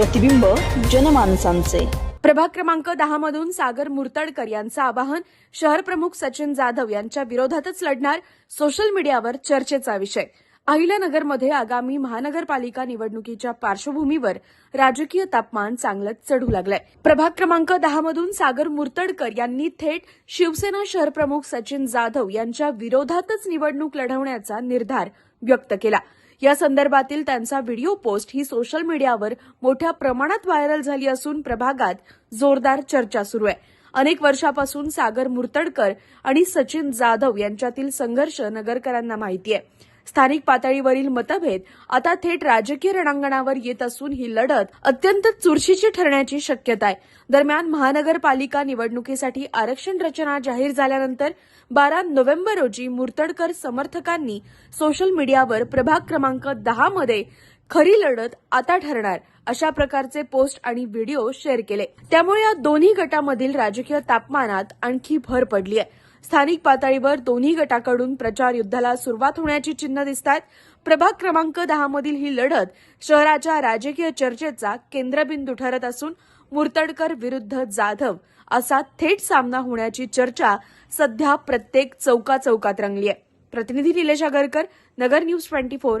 प्रतिबिंब जनमानसांचे. प्रभाग क्रमांक दहा मधून सागर मुर्तडकर यांचं आवाहन शहर प्रमुख सचिन जाधव यांच्या विरोधातच लढणार सोशल मीडियावर चर्चेचा विषय. अहिल्यानगरमध्ये आगामी महानगरपालिका निवडणुकीच्या पार्श्वभूमीवर राजकीय तापमान चांगलंच चढू लागलंय. प्रभाग क्रमांक दहा मधून सागर मुर्तडकर यांनी थेट शिवसेना शहरप्रमुख सचिन जाधव यांच्या विरोधातच निवडणूक लढवण्याचा निर्धार व्यक्त केला. या संदर्भातील त्यांचा व्हिडिओ पोस्ट ही सोशल मीडियावर मोठ्या प्रमाणात व्हायरल झाली असून प्रभागात जोरदार चर्चा सुरू आहे. अनेक वर्षापासून सागर मुर्तडकर आणि सचिन जाधव यांच्यातील संघर्ष नगरकरांना माहिती आहे. स्थानिक पातळीवरील मतभेद आता थेट राजकीय रणांगणावर येत असून ही लढत अत्यंत चुरशीची ठरण्याची शक्यता आहे. दरम्यान महानगरपालिका निवडणुकीसाठी आरक्षण रचना जाहीर झाल्यानंतर बारा नोव्हेंबर रोजी मुर्तडकर समर्थकांनी सोशल मीडियावर प्रभाग क्रमांक दहा मध्ये खरी लढत आता ठरणार. अशा प्रकारचे पोस्ट आणि व्हिडिओ शेअर केले. त्यामुळे या दोन्ही गटामधील राजकीय तापमानात आणखी भर पडली आहे. स्थानिक पातळीवर दोन्ही गटाकडून प्रचार युद्धाला सुरुवात होण्याची चिन्ह दिसत आहेत प्रभाग क्रमांक दहा मधील ही लढत शहराच्या राजकीय चर्चेचा केंद्रबिंदू ठरत असून मुर्तडकर विरुद्ध जाधव असा थेट सामना होण्याची चर्चा सध्या प्रत्येक चौका चौकात रंगली आहे. प्रतिनिधी Nilesh Agarkar Nagar news twenty four